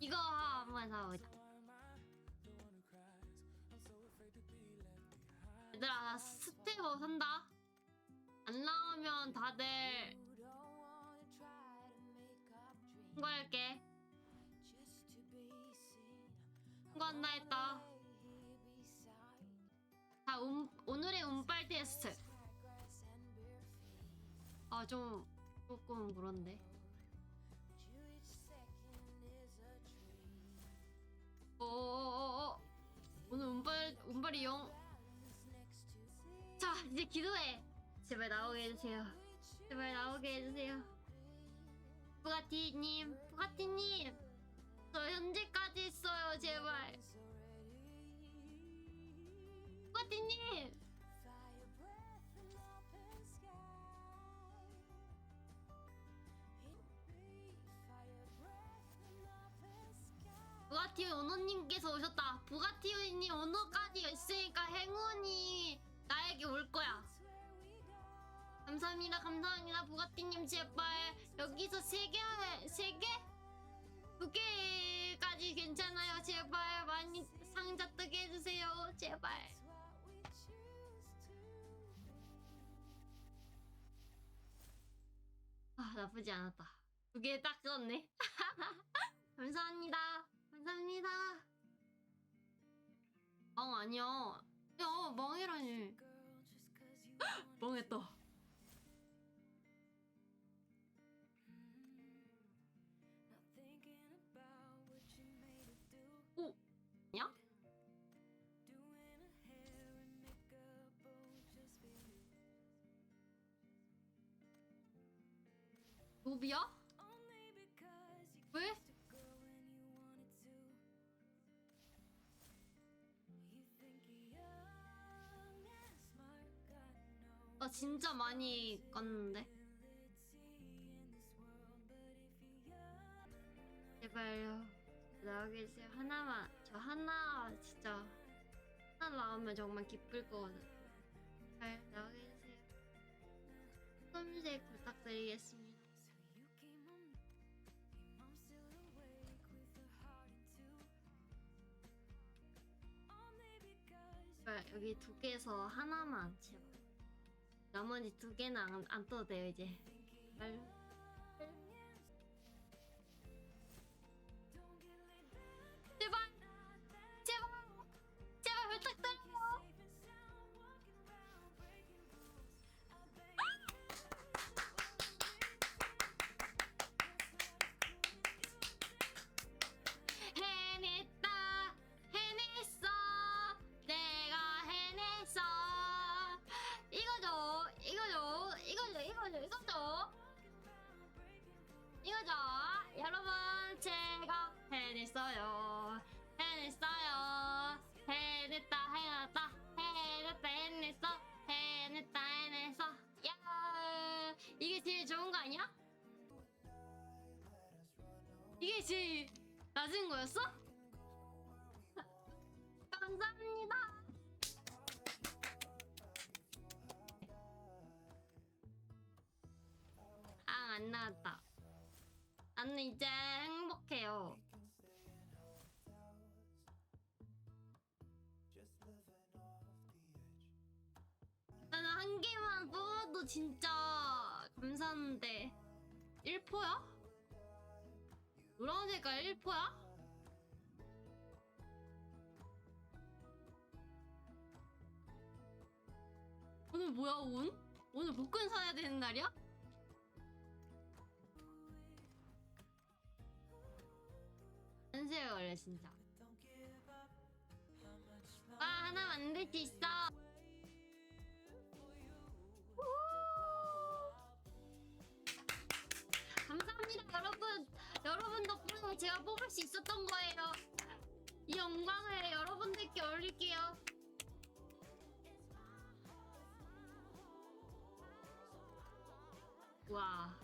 이거 한번 사보자. 얘들아 나 스테버 산다. 안 나오면 다들 신고할게. 신고한다 했다. 자, 운, 오늘의 운빨 테스트. 아, 좀 조금 그런데. 영. 자, 이제 기도해. 제발 나오게 해주세요. 제발 나오게 해주세요. 부가티님, 부가티님, 저 현재까지 있어요. 제발. 부가티님. 부가티 오너님께서 오셨다. 부가티님 오너까지 있으니까 행운이 나에게 올 거야. 감사합니다, 감사합니다, 부가티님 제발 여기서 세 개, 세 개, 두 개까지 괜찮아요. 제발 많이 상자 뜨게 해주세요. 제발. 아 나쁘지 않았다. 두 개 딱 썼네. 감사합니다. 감사합니다. 멍 아니야. 야 멍이라니. 멍했다. 오. 노비야? 왜? 나 진짜 많이 깠는데. 제발요. 나오게 해주세요. 하나만. 저 하나 진짜 하나 나오면 정말 기쁠 거거든. 잘 나오게 해주세요. 검색 부탁드리겠습니다. 여기 두 개에서 하나만 제발. 나머지 두 개는 안, 안 떠도 돼요 이제. 제 해냈어요. 해냈어요. 해냈다, 해냈다. 해냈다, 해냈어. 해냈다, 해냈어. 야, 이게 제일 좋은 거 아니야? 이게 제일 낮은 거였어? 감사합니다. 아, 안 나왔다. 나는 이제 행복해요. 한 개만 뽑아도 진짜 감사한데 1포야? 노란 색깔 1포야? 오늘 뭐야 온? 오늘 복근 사야 되는 날이야? 한세가 원래 진짜 와 하나 만들 수 있어 감사합니다 여러분 여러분 덕분에 제가 뽑을 수 있었던 거예요. 이 영광을 여러분들께 올릴게요. 와